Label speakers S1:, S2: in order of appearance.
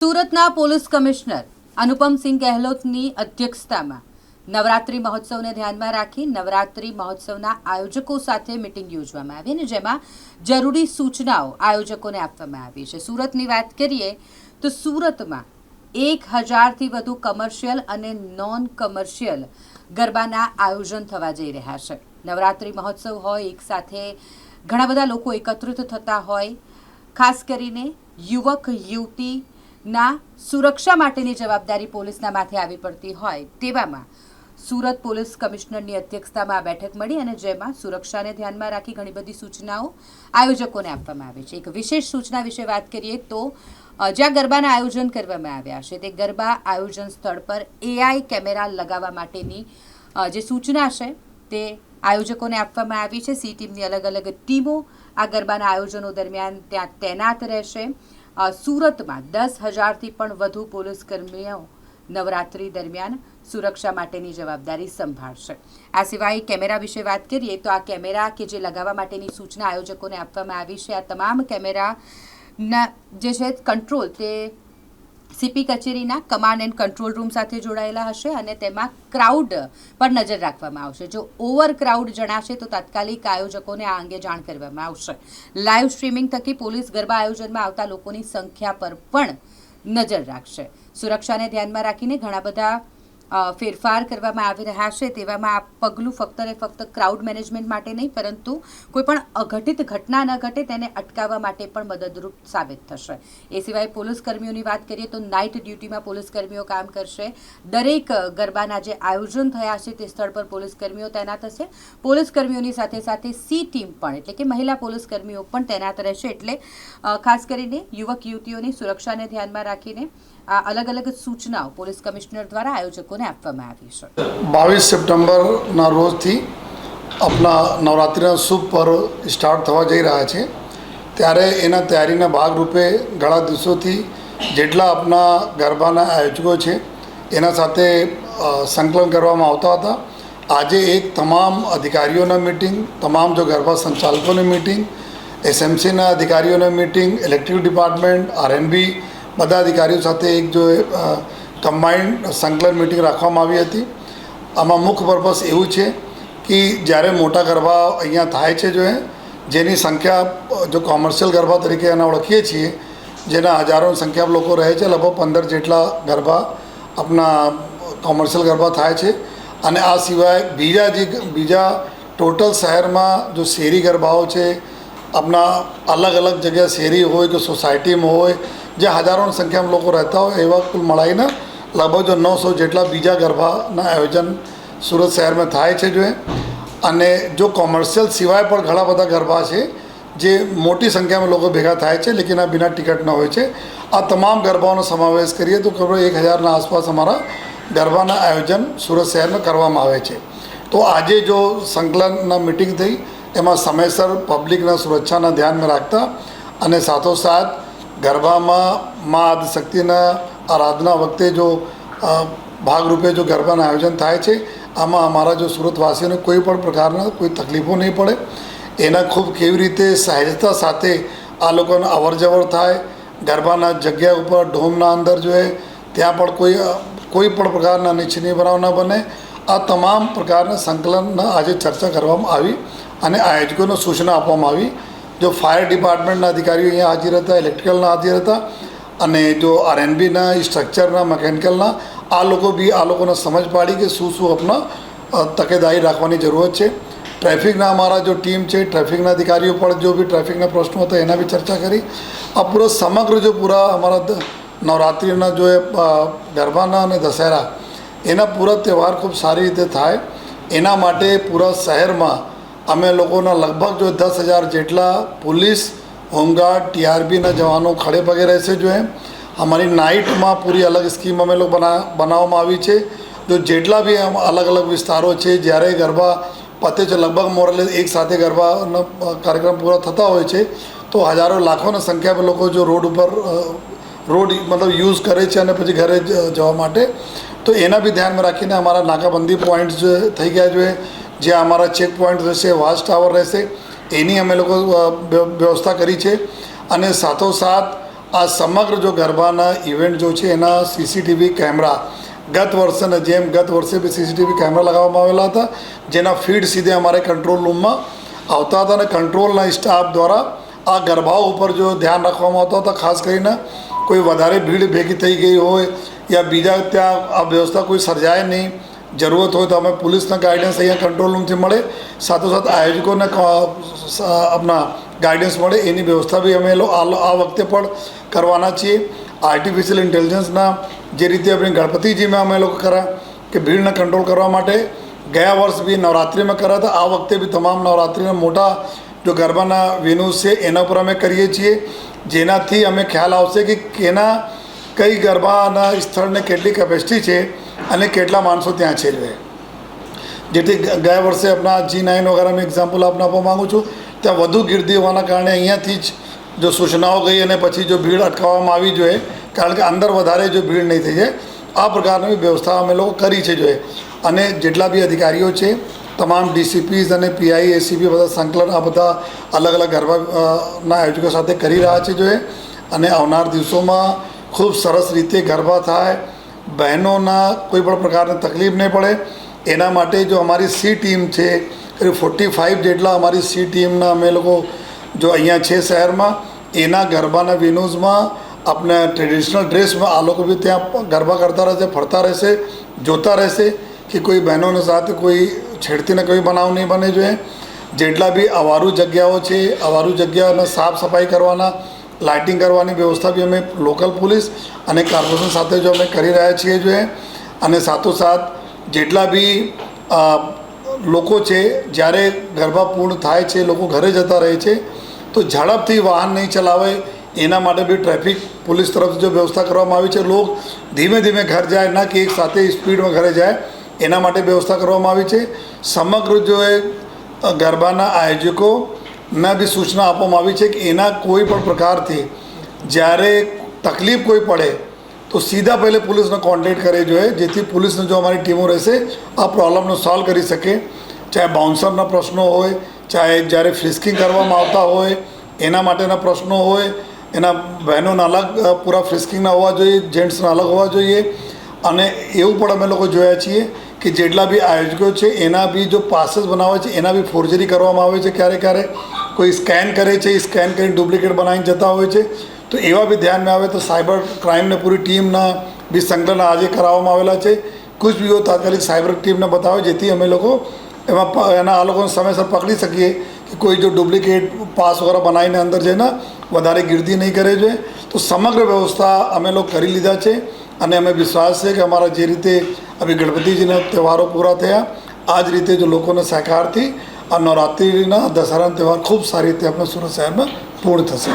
S1: સુરતના police commissioner Anupamsinh ગહેલોતની અધ્યક્ષતામાં નવરાત્રિ મહોત્સવને ધ્યાનમાં રાખી નવરાત્રિ મહોત્સવના આયોજકો સાથે મિટિંગ યોજવામાં આવી અને જેમાં જરૂરી સૂચનાઓ આયોજકોને આપવામાં આવી છે. સુરતની વાત કરીએ તો સુરતમાં એક હજારથી વધુ કમર્શિયલ અને નોન કમર્શિયલ ગરબાના આયોજન થવા જઈ રહ્યા છે. નવરાત્રિ મહોત્સવ હોય, એક સાથે ઘણા બધા લોકો એકત્રિત થતા હોય. ખાસ કરીને યુવક યુવતીના સુરક્ષા માટેની જવાબદારી પોલીસના માથે આવી પડતી હોય તેવામાં સુરત પોલીસ કમિશનરની અધ્યક્ષતામાં આ બેઠક મળી અને જેમાં સુરક્ષાને ધ્યાનમાં રાખી ઘણી બધી સૂચનાઓ આયોજકોને આપવામાં આવી છે. એક વિશેષ સૂચના વિશે વાત કરીએ તો જ્યાં ગરબાના આયોજન કરવામાં આવ્યા છે, તે ગરબા આયોજન સ્થળ પર એઆઈ કેમેરા લગાવવા માટેની જે સૂચના છે તે આયોજકોને આપવામાં આવી છે. સી ટીમની અલગ અલગ ટીમો આ ગરબાના આયોજનો દરમિયાન ત્યાં તૈનાત રહેશે. સુરતમાં દસ હજારથી પણ વધુ પોલીસ કર્મીઓ નવરાત્રી દરમિયાન સુરક્ષા માટેની જવાબદારી સંભાળશે. આ સિવાય કેમેરા વિશે વાત કરીએ તો આ કેમેરા કે જે લગાવવા માટેની સૂચના આયોજકોને આપવામાં આવી છે, આ તમામ કેમેરાના જે છે કંટ્રોલ તે સીપી કચેરીના કમાન્ડ એન્ડ કંટ્રોલ રૂમ સાથે જોડાયેલા હશે અને તેમાં ક્રાઉડ પર નજર રાખવામાં આવશે. જો ઓવર ક્રાઉડ જણાશે તો તાત્કાલિક આયોજકોને આ અંગે જાણ કરવામાં આવશે. લાઈવ સ્ટ્રીમિંગ થકી પોલીસ ગરબા આયોજનમાં આવતા લોકોની સંખ્યા પર પણ નજર રાખશે. સુરક્ષાને ધ્યાનમાં રાખીને ઘણા બધા ફેરફાર કરવામાં આવી રહ્યા છે તેવામાં આ પગલું ફક્ત ને ફક્ત ક્રાઉડ મેનેજમેન્ટ માટે નહીં, પરંતુ કોઈ પણ અઘટિત ઘટના ન ઘટે તેને અટકાવવા માટે પણ મદદરૂપ સાબિત થશે. એ સિવાય પોલીસ કર્મીઓની વાત કરીએ તો નાઇટ ડ્યુટીમાં પોલીસ કર્મીઓ કામ કરશે. દરેક ગરબાના જે આયોજન થયા છે તે સ્થળ પર પોલીસ કર્મીઓ તૈનાત હશે. પોલીસ કર્મીઓની સાથે સાથે સી ટીમ પણ, એટલે કે મહિલા પોલીસ કર્મીઓ પણ તૈનાત રહેશે. એટલે ખાસ કરીને યુવક યુવતીઓની સુરક્ષાને ધ્યાનમાં રાખીને આ અલગ અલગ સૂચનાઓ પોલીસ કમિશનર દ્વારા આયોજકોને આપવામાં આવી છે.
S2: બાવીસ સપ્ટેમ્બરના રોજથી આપણા નવરાત્રિના શુભ પર્વ સ્ટાર્ટ થવા જઈ રહ્યા છે. ત્યારે એના તૈયારીના ભાગરૂપે ઘણા દિવસોથી જેટલા આપણા ગરબાના આયોજકો છે, એના સાથે સંકલન કરવામાં આવતા હતા. આજે એક તમામ અધિકારીઓના મિટિંગ, તમામ જો ગરબા સંચાલકોની મિટિંગ, એસએમસીના અધિકારીઓની મિટિંગ, ઇલેક્ટ્રિક ડિપાર્ટમેન્ટ, આરએનબી બધા અધિકારીઓ સાથે એક જો કમ્બાઇન્ડ સંકલન મિટિંગ રાખવામાં આવી હતી. આમાં મુખ્ય પર્પસ એવું છે કે જ્યારે મોટા ગરબા અહીંયા થાય છે જો જેની સંખ્યા જો કોમર્શિયલ ગરબા તરીકે એના ઓળખીએ છીએ, જેના હજારોની સંખ્યામાં લોકો રહે છે, લગભગ પંદર જેટલા ગરબા આપણા કોમર્શિયલ ગરબા થાય છે. અને આ સિવાય બીજા જે, બીજા ટોટલ શહેરમાં જો શેરી ગરબાઓ છે આપણા અલગ અલગ જગ્યા શેરી હોય કે સોસાયટીમાં હોય જે હજારોની સંખ્યામાં લોકો રહેતા હોય એવા કુલ મળાઈને લગભગ જો નવસો જેટલા બીજા ગરબાના આયોજન સુરત શહેરમાં થાય છે જો અને જો કોમર્શિયલ સિવાય પણ ઘણા બધા ગરબા છે જે મોટી સંખ્યામાં લોકો ભેગા થાય છે, લેકિન આ બિના ટિકટના હોય છે. આ તમામ ગરબાઓનો સમાવેશ કરીએ તો ખબર એક હજારના આસપાસ અમારા ગરબાના આયોજન સુરત શહેરમાં કરવામાં આવે છે. તો આજે જો સંકલનના મિટિંગ થઈ, એમાં સમયસર પબ્લિકના સુરક્ષાના ધ્યાનમાં રાખતા અને સાથોસાથ ગરબામાં મા આદિશક્તિના આરાધના વખતે જો ભાગરૂપે જો ગરબાના આયોજન થાય છે, આમાં અમારા જો સુરતવાસીઓને કોઈ પણ પ્રકારના કોઈ તકલીફો નહીં પડે. એના ખૂબ કેવી રીતે સહેજતા સાથે આ લોકોને અવરજવર થાય, ગરબાના જગ્યા ઉપર, ડોમના અંદર જો ત્યાં પણ કોઈ કોઈ પણ પ્રકારના નિચ્છનીય બનાવ ન બને. આ તમામ પ્રકારના સંકલનના આજે ચર્ચા કરવામાં આવી અને આયોજકોને સૂચના આપવામાં આવી. જો ફાયર ડિપાર્ટમેન્ટના અધિકારીઓ અહીંયા હાજર હતા, ઇલેક્ટ્રિકલના હાજર હતા અને જો આરએનબીના સ્ટ્રક્ચરના, મેકેનિકલના, આ લોકો બી આ લોકોને સમજ પાડી કે શું શું આપણા તકેદારી રાખવાની જરૂરત છે. ટ્રાફિકના અમારા જો ટીમ છે, ટ્રાફિકના અધિકારીઓ પણ જો બી ટ્રાફિકના પ્રશ્નો હતા એના બી ચર્ચા કરી. આ પૂરો સમગ્ર જો પૂરા અમારા નવરાત્રિના જો ગરબાના અને દશેરા, એના પૂરા તહેવાર ખૂબ સારી રીતે થાય. એના માટે પૂરા શહેરમાં અમે લોકોના લગભગ જો દસ હજાર જેટલા પોલીસ, હોમગાર્ડ, ટીઆરબીના જવાનો ખડે પગે રહેશે જો એમ. અમારી નાઇટમાં પૂરી અલગ સ્કીમ અમે લોકો બના, બનાવવામાં આવી છે. જો જેટલા બી અલગ અલગ વિસ્તારો છે, જ્યારે ગરબા પતે છે, લગભગ મોરલે એક સાથે ગરબાનો કાર્યક્રમ પૂરા થતા હોય છે, તો હજારો, લાખોની સંખ્યામાં લોકો જો રોડ ઉપર રોડ મતલબ યુઝ કરે છે અને પછી ઘરે જવા માટે. તો એના બી ધ્યાનમાં રાખીને અમારા નાકાબંધી પોઈન્ટ્સ થઈ ગયા જોઈએ જે અમારા ચેક પોઈન્ટ રહેશે વાચ ટાવર રહેશે, એની અમે લોકો વ્યવસ્થા કરી છે. અને સાથોસાથ આ સમગ્ર જો ગરબાના ઇવેન્ટ જો છે, એના સીસીટીવી કેમેરા ગત વર્ષે જેમ ગત વર્ષે બી સીસીટીવી કેમેરા લગાવવામાં આવેલા હતા, જેના ફીડ સીધે અમારે કંટ્રોલ રૂમમાં આવતા હતા અને કંટ્રોલના સ્ટાફ દ્વારા આ ગરબાઓ ઉપર જો ધ્યાન રાખવામાં આવતા હતા, ખાસ કરીને કોઈ વધારે ભીડ ભેગી થઈ ગઈ હોય, યા બીજા ત્યાં આ વ્યવસ્થા કોઈ સર્જાય નહીં જરૂરત હોય તો અમે પોલીસના ગાઈડન્સ અહીંયા કંટ્રોલ રૂમથી મળે. સાથોસાથ આયોજકોને આપણા ગાઈડન્સ મળે. એની વ્યવસ્થા બી અમે આ આ વખતે પણ કરવાના છીએ. આર્ટિફિશિયલ ઇન્ટેલિજન્સના જે રીતે આપણે ગણપતિજીમાં અમે લોકો કર્યા કે ભીડને કંટ્રોલ કરવા માટે ગયા વર્ષ બી નવરાત્રિમાં કર્યા હતા. આ વખતે બી તમામ નવરાત્રિના મોટા જો ગરબાના વેન્યુઝ છે, એના ઉપર અમે કરીએ છીએ. જેનાથી અમે ખ્યાલ આવશે કે કેના, કઈ ગરબાના સ્થળને કેટલી કેપેસિટી છે. અને કેટલા માણસો ત્યાં છે જેથી ગયા વર્ષે આપણા જી નાઇન વગેરેનું એક્ઝામ્પલ આપને આપવા માગું છું. ત્યાં વધુ ગીર્દી હોવાના કારણે અહીંયાથી જ જો સૂચનાઓ ગઈ અને પછી જો ભીડ અટકાવવામાં આવી જોઈએ, કારણ કે અંદર વધારે જો ભીડ નહીં થઈ જાય, આ પ્રકારની વ્યવસ્થા અમે લોકો કરી છે જોઈએ. અને જેટલા બી અધિકારીઓ છે, તમામ ડીસીપીઝ અને પીઆઈ એસીપી બધા સંકલન આ બધા અલગ અલગ ગરબાના આયોજકો સાથે કરી રહ્યા છે જોઈએ. અને આવનાર દિવસોમાં ખૂબ સરસ રીતે ગરબા થાય બહેનોના કોઈ પણ પ્રકારની તકલીફ નહીં પડે. એના માટે જો અમારી સી ટીમ છે કરીબ ફોર્ટી ફાઇવ જેટલા અમારી સી ટીમના અમે લોકો જો અહીંયા છે શહેરમાં, એના ગરબાના વિનોઝમાં આપણે ટ્રેડિશનલ ડ્રેસમાં આ લોકો બી ત્યાં ગરબા કરતા રહેશે, ફરતા રહેશે, જોતા રહેશે કે કોઈ બહેનોને સાથે કોઈ છેડતીને કોઈ બનાવ નહીં બને જોઈએ. જેટલા બી અવારું જગ્યાઓ છે, અવારું જગ્યાઓને સાફ સફાઈ કરવાના લાઇટિંગ કરવાની વ્યવસ્થા બી અમે લોકલ પોલીસ અને કોર્પોરેશન સાથે જો અમે કરી રહ્યા છીએ જોઈએ. અને સાથોસાથ જેટલા બી લોકો છે, જ્યારે ગરબા પૂર્ણ થાય છે, લોકો ઘરે જતા રહે છે, તો ઝડપથી વાહન નહીં ચલાવે, એના માટે બી ટ્રાફિક પોલીસ તરફથી જો વ્યવસ્થા કરવામાં આવી છે, લોક ધીમે ધીમે ઘર જાય, ના કે એક સાથે સ્પીડમાં ઘરે જાય, એના માટે વ્યવસ્થા કરવામાં આવી છે. સમગ્ર જો એ ગરબાના ગરબાના આયોજકોને બી સૂચના આપવામાં આવી છે કે એના કોઈ પણ પ્રકારથી જ્યારે તકલીફ કોઈ પડે, તો સીધા પહેલે પોલીસનો કોન્ટેક્ટ કરે જોઈએ, જેથી પોલીસને જો અમારી ટીમો રહેશે, આ પ્રોબ્લમનો સોલ્વ કરી શકે. ચાહે બાઉન્સરના પ્રશ્નો હોય, ચાહે જ્યારે ફ્રિસ્કિંગ કરવામાં આવતા હોય, એના માટેના પ્રશ્નો હોય, એના બહેનોના અલગ પૂરા ફ્રિસ્કિંગના હોવા જોઈએ જેન્ટ્સના અલગ હોવા જોઈએ. અને એવું પણ અમે લોકો જોયા છીએ કે જેટલા બી આયોજકો છે, એના બી જો પાસેસ બનાવે છે, એના બી ફોર્જરી કરવામાં આવે છે ક્યારે ક્યારે. કોઈ સ્કેન કરે છે, એ સ્કેન કરીને ડુપ્લિકેટ બનાવીને જતા હોય છે. તો એવા બી ધ્યાનમાં આવે તો સાયબર ક્રાઇમને પૂરી ટીમના બી સંકલન આજે કરાવવામાં આવેલા છે. કુછ બી તાત્કાલિક સાયબર ટીમને બતાવે જેથી અમે લોકો એમાં એના આ લોકોને સમયસર પકડી શકીએ કે કોઈ જો ડુપ્લિકેટ પાસ વગેરે બનાવીને અંદર જઈને વધારે ગીર્દી નહીં કરે જોઈએ તો સમગ્ર વ્યવસ્થા અમે લોકો કરી લીધા છે અને અમે વિશ્વાસ છે કે અમારા જે રીતે અભી ગણપતિજીના તહેવારો પૂરા થયા આ જ રીતે જો લોકોના સહકારથી આ નવરાત્રિના દશહરાનો તહેવાર ખૂબ સારી રીતે આપણે સુરત શહેરમાં પૂર્ણ થશે.